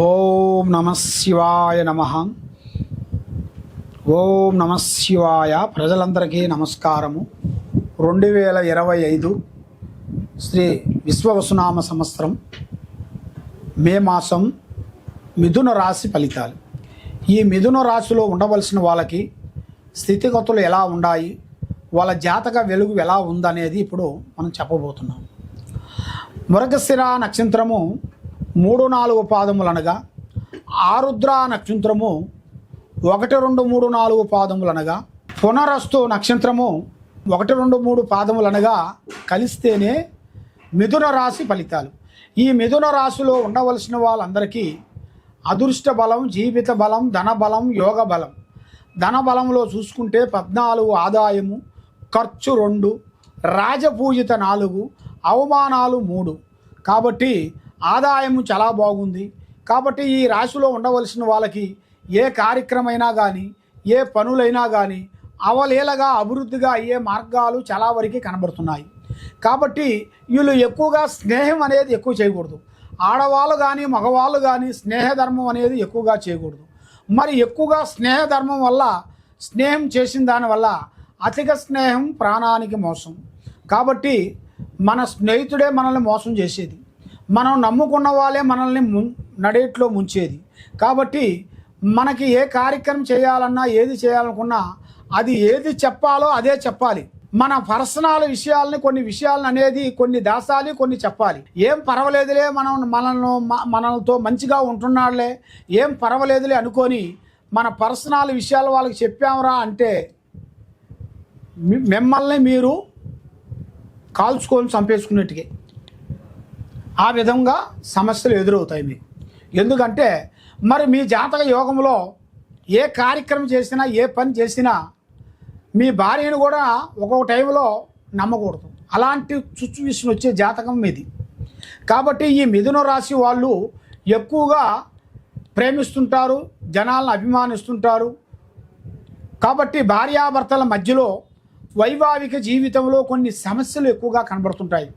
ఓం నమ శివాయ నమ. ఓం నమ శివాయ. ప్రజలందరికీ నమస్కారము. రెండు వేల ఇరవై ఐదు శ్రీ విశ్వవసునామ సంవత్సరం మే మాసం మిథున రాశి ఫలితాలు. ఈ మిథున రాశిలో ఉండవలసిన వాళ్ళకి స్థితిగతులు ఎలా ఉన్నాయి వాళ్ళ జాతక వెలుగు ఎలా ఉందనేది ఇప్పుడు మనం చెప్పబోతున్నాం. మృగశిర నక్షత్రము మూడు నాలుగు పాదములు అనగా ఆరుద్ర నక్షత్రము ఒకటి రెండు మూడు నాలుగు పాదములు అనగా పునరస్తు నక్షత్రము ఒకటి రెండు మూడు పాదములు అనగా కలిస్తేనే మిథున రాశి ఫలితాలు. ఈ మిథున రాశిలో ఉండవలసిన వాళ్ళందరికీ అదృష్ట బలం జీవిత బలం ధన బలం యోగ బలం. ధన బలంలో చూసుకుంటే పద్నాలుగు ఆదాయము ఖర్చు రెండు రాజపూజిత నాలుగు అవమానాలు మూడు. కాబట్టి ఆదాయం చాలా బాగుంది. కాబట్టి ఈ రాశిలో ఉండవలసిన వాళ్ళకి ఏ కార్యక్రమైనా కానీ ఏ పనులైనా కానీ అవలేలగా అభివృద్ధిగా అయ్యే మార్గాలు చాలా వరకు కనబడుతున్నాయి. కాబట్టి వీళ్ళు ఎక్కువగా స్నేహం అనేది ఎక్కువ చేయకూడదు. ఆడవాళ్ళు కానీ మగవాళ్ళు కానీ స్నేహధర్మం అనేది ఎక్కువగా చేయకూడదు. మరి ఎక్కువగా స్నేహధర్మం వల్ల స్నేహం చేసిన దానివల్ల అధిక స్నేహం ప్రాణానికి మోసం. కాబట్టి మన స్నేహితుడే మనల్ని మోసం చేసేది. మనం నమ్ముకున్న వాళ్ళే మనల్ని ము నడేట్లో ముంచేది. కాబట్టి మనకి ఏ కార్యక్రమం చేయాలన్నా ఏది చేయాలనుకున్నా అది ఏది చెప్పాలో అదే చెప్పాలి. మన పర్సనల్ విషయాలని కొన్ని విషయాలను అనేది కొన్ని దాసాలి కొన్ని చెప్పాలి. ఏం పర్వాలేదులే మనం మనల్ని మనలతో మంచిగా ఉంటున్నాడులే ఏం పర్వాలేదులే అనుకొని మన పర్సనల్ విషయాలు వాళ్ళకి చెప్పామరా అంటే మిమ్మల్ని మీరు కాల్చుకొని చంపేసుకున్నట్టుగా ఆ విధంగా సమస్యలు ఎదురవుతాయి మీకు. ఎందుకంటే మరి మీ జాతక యోగంలో ఏ కార్యక్రమం చేసినా ఏ పని చేసినా మీ భార్యను కూడా ఒక్కొక్క టైంలో నమ్మకూడదు. అలాంటి సిచ్యువేషన్ వచ్చే జాతకం మీది. కాబట్టి ఈ మిథున రాశి వాళ్ళు ఎక్కువగా ప్రేమిస్తుంటారు జనాలను అభిమానిస్తుంటారు. కాబట్టి భార్యాభర్తల మధ్యలో వైవాహిక జీవితంలో కొన్ని సమస్యలు ఎక్కువగా కనబడుతుంటాయి.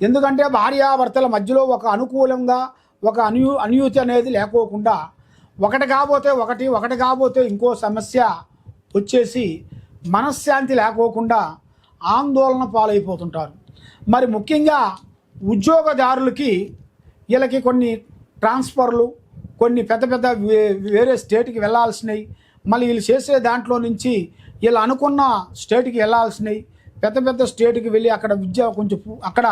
ఎందుకంటే భార్యాభర్తల మధ్యలో ఒక అనుకూలంగా ఒక అన్యూ అన్యూతి అనేది లేకోకుండా ఒకటి కాబోతే ఒకటి ఒకటి కాబోతే ఇంకో సమస్య వచ్చేసి మనశ్శాంతి లేకోకుండా ఆందోళన పాలైపోతుంటారు. మరి ముఖ్యంగా ఉద్యోగదారులకి వీళ్ళకి కొన్ని ట్రాన్స్ఫర్లు కొన్ని పెద్ద పెద్ద వే- వేరే స్టేట్కి వెళ్ళాల్సినవి మళ్ళీ వీళ్ళు చేసే దాంట్లో నుంచి వీళ్ళు అనుకున్న స్టేట్కి వెళ్ళాల్సినవి పెద్ద పెద్ద స్టేట్కి వెళ్ళి అక్కడ విద్య కొంచెం అక్కడ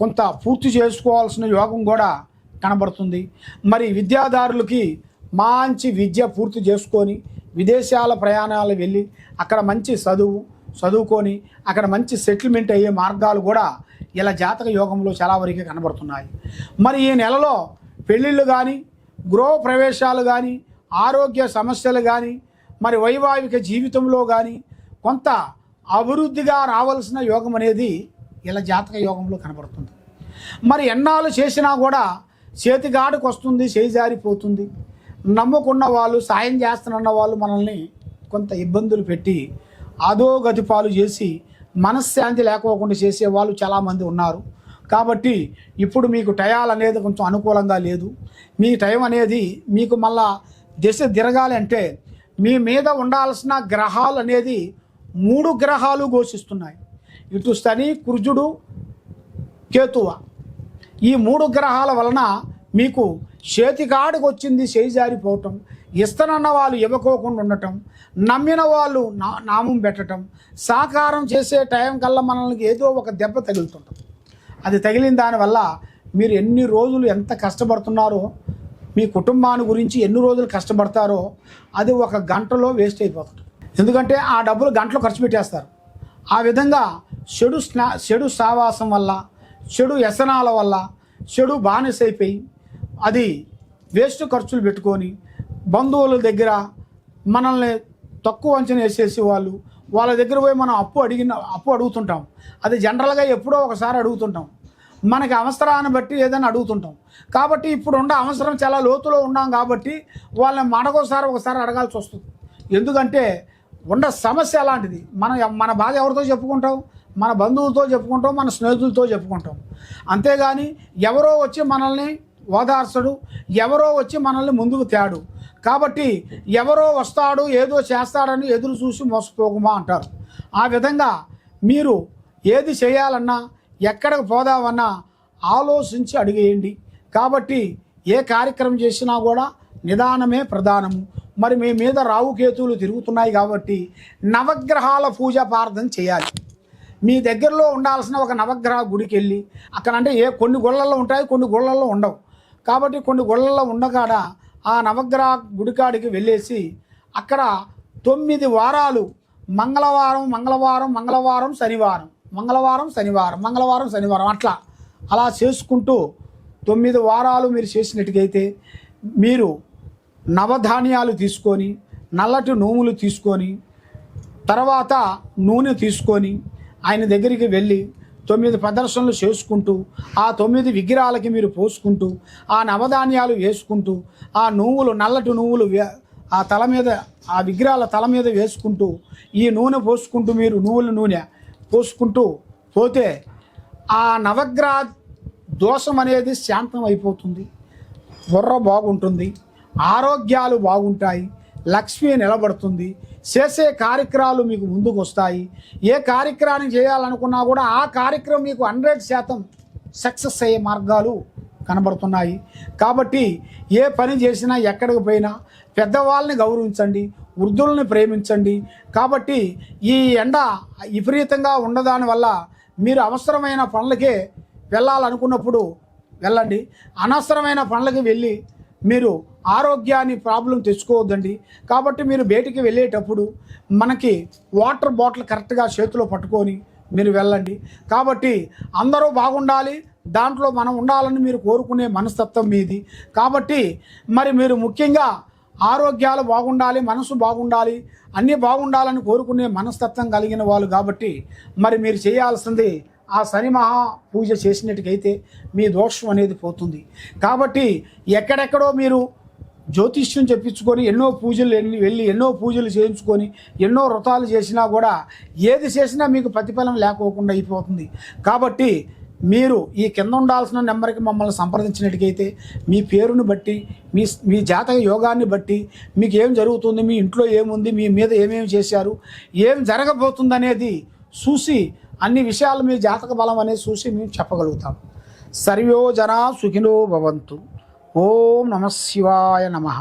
కొంత పూర్తి చేసుకోవాల్సిన యోగం కూడా కనబడుతుంది. మరి విద్యాదారులకి మంచి విద్య పూర్తి చేసుకొని విదేశాల ప్రయాణాలు వెళ్ళి అక్కడ మంచి చదువు చదువుకొని అక్కడ మంచి సెటిల్మెంట్ అయ్యే మార్గాలు కూడా ఇలా జాతక యోగంలో చాలా వరకు కనబడుతున్నాయి. మరి ఈ నెలలో పెళ్ళిళ్ళు కానీ గృహ ప్రవేశాలు కానీ ఆరోగ్య సమస్యలు కానీ మరి వైవాహిక జీవితంలో కానీ కొంత అభివృద్ధిగా రావాల్సిన యోగం అనేది ఇలా జాతక యోగంలో కనబడుతుంది. మరి ఎన్నాళ్ళు చేసినా కూడా చేతిగాడికి వస్తుంది చేయి జారిపోతుంది. నమ్ముకున్న వాళ్ళు సాయం చేస్తున్న వాళ్ళు మనల్ని కొంత ఇబ్బందులు పెట్టి అధోగతి పాలు చేసి మనశ్శాంతి లేకోకుండా చేసే వాళ్ళు చాలామంది ఉన్నారు. కాబట్టి ఇప్పుడు మీకు టయాలు అనేది కొంచెం అనుకూలంగా లేదు. మీ టైం అనేది మీకు మళ్ళా దిశ తిరగాలి అంటే మీ మీద ఉండాల్సిన గ్రహాలు అనేది మూడు గ్రహాలు ఘోషిస్తున్నాయి. ఇటు శని కుర్జుడు కేతువ. ఈ మూడు గ్రహాల వలన మీకు చేతికాడికి వచ్చింది చేయి జారిపోవటం ఇస్తనన్న వాళ్ళు ఇవ్వకోకుండా ఉండటం నమ్మిన వాళ్ళు నా నామం పెట్టడం సాకారం చేసే టైం కల్లా మనల్ని ఏదో ఒక దెబ్బ తగులుతుంటాం. అది తగిలిన దానివల్ల మీరు ఎన్ని రోజులు ఎంత కష్టపడుతున్నారో మీ కుటుంబాన్ని గురించి ఎన్ని రోజులు కష్టపడతారో అది ఒక గంటలో వేస్ట్ అయిపోతుంది. ఎందుకంటే ఆ డబ్బులు గంటలు ఖర్చు పెట్టేస్తారు. ఆ విధంగా చెడు స్నా చెడు సావాసం వల్ల చెడు వ్యసనాల వల్ల చెడు బానిస అయిపోయి అది వేస్ట్ ఖర్చులు పెట్టుకొని బంధువుల దగ్గర మనల్ని తక్కువ అంచనా వేసేసి వాళ్ళు వాళ్ళ దగ్గర పోయి మనం అప్పు అడిగిన అప్పు అడుగుతుంటాం. అది జనరల్గా ఎప్పుడో ఒకసారి అడుగుతుంటాం. మనకి అవసరాన్ని బట్టి ఏదైనా అడుగుతుంటాం. కాబట్టి ఇప్పుడు ఉన్న అవసరం చాలా లోతులో ఉన్నాం కాబట్టి వాళ్ళని మనకోసారి ఒకసారి అడగాల్సి వస్తుంది. ఎందుకంటే ఉన్న సమస్య అలాంటిది. మన మన బాధ ఎవరితో చెప్పుకుంటాం? మన బంధువులతో చెప్పుకుంటాం? మన స్నేహితులతో చెప్పుకుంటాం. అంతేగాని ఎవరో వచ్చి మనల్ని ఓదార్చడు ఎవరో వచ్చి మనల్ని ముందుకు తేడు. కాబట్టి ఎవరో వస్తాడు ఏదో చేస్తాడని ఎదురు చూసి మోసపోకుమా అంటారు. ఆ విధంగా మీరు ఏది చేయాలన్నా ఎక్కడికి పోదామన్నా ఆలోచించి అడిగేయండి. కాబట్టి ఏ కార్యక్రమం చేసినా కూడా నిదానమే ప్రధానము. మరి మీ మీద రావుకేతువులు తిరుగుతున్నాయి కాబట్టి నవగ్రహాల పూజ పార్థం చేయాలి. మీ దగ్గరలో ఉండాల్సిన ఒక నవగ్రహ గుడికి వెళ్ళి అక్కడ అంటే ఏ కొన్ని గుళ్ళల్లో ఉంటాయి కొన్ని గుళ్ళల్లో ఉండవు. కాబట్టి కొన్ని గుళ్ళల్లో ఉండకాడ ఆ నవగ్రహ గుడికాడికి వెళ్ళేసి అక్కడ తొమ్మిది వారాలు మంగళవారం మంగళవారం మంగళవారం శనివారం మంగళవారం శనివారం మంగళవారం శనివారం అట్లా అలా చేసుకుంటూ తొమ్మిది వారాలు మీరు చేసినట్టుకైతే మీరు నవధాన్యాలు తీసుకొని నల్లటి నూములు తీసుకొని తర్వాత నూనె తీసుకొని ఆయన దగ్గరికి వెళ్ళి తొమ్మిది ప్రదర్శనలు చేసుకుంటూ ఆ తొమ్మిది విగ్రహాలకి మీరు పోసుకుంటూ ఆ నవధాన్యాలు వేసుకుంటూ ఆ నువ్వులు నల్లటి నువ్వులు ఆ తల మీద ఆ విగ్రహాల తల మీద వేసుకుంటూ ఈ నూనె పోసుకుంటూ మీరు నువ్వుల నూనె పోసుకుంటూ పోతే ఆ నవగ్రహ దోషం అనేది శాంతం అయిపోతుంది బుర్ర బాగుంటుంది. ఆరోగ్యాలు బాగుంటాయి లక్ష్మి నిలబడుతుంది చేసే కార్యక్రమాలు మీకు ముందుకు వస్తాయి ఏ కార్యక్రమాన్ని చేయాలనుకున్నా కూడా ఆ కార్యక్రమం మీకు హండ్రెడ్ శాతం సక్సెస్ అయ్యే మార్గాలు కనబడుతున్నాయి. కాబట్టి ఏ పని చేసినా ఎక్కడికి పోయినా పెద్దవాళ్ళని గౌరవించండి వృద్ధుల్ని ప్రేమించండి. కాబట్టి ఈ ఎండ విపరీతంగా ఉండదాని వల్ల మీరు అవసరమైన పనులకే వెళ్ళాలనుకున్నప్పుడు వెళ్ళండి. అనవసరమైన పనులకి వెళ్ళి మీరు ఆరోగ్యాన్ని ప్రాబ్లం తెచ్చుకోవద్దండి. కాబట్టి మీరు బయటికి వెళ్ళేటప్పుడు మనకి వాటర్ బాటిల్ కరెక్ట్గా చేతిలో పట్టుకొని మీరు వెళ్ళండి. కాబట్టి అందరూ బాగుండాలి దాంట్లో మనం ఉండాలని మీరు కోరుకునే మనస్తత్వం మీది. కాబట్టి మరి మీరు ముఖ్యంగా ఆరోగ్యాలు బాగుండాలి మనసు బాగుండాలి అన్నీ బాగుండాలని కోరుకునే మనస్తత్వం కలిగిన వాళ్ళు కాబట్టి మరి మీరు చేయాల్సింది ఆ శని మహా పూజ చేసినట్టుకైతే మీ దోషం అనేది పోతుంది. కాబట్టి ఎక్కడెక్కడో మీరు జ్యోతిష్యం చెప్పించుకొని ఎన్నో పూజలు వెళ్ళి వెళ్ళి ఎన్నో పూజలు చేయించుకొని ఎన్నో వ్రతాలు చేసినా కూడా ఏది చేసినా మీకు ప్రతిఫలం లేకోకుండా అయిపోతుంది. కాబట్టి మీరు ఈ కింద ఉండాల్సిన నెంబర్కి మమ్మల్ని సంప్రదించినట్టుకైతే మీ పేరుని బట్టి మీ మీ జాతక యోగాన్ని బట్టి మీకు ఏం జరుగుతుంది మీ ఇంట్లో ఏముంది మీ మీద ఏమేమి చేశారు ఏం జరగబోతుంది అనేది చూసి అన్ని విషయాలు మీ జాతక బలం అనేది చూసి మేము చెప్పగలుగుతాం. సర్వో జనా సుఖినో భవంతు. ఓం నమ శివాయ నమః.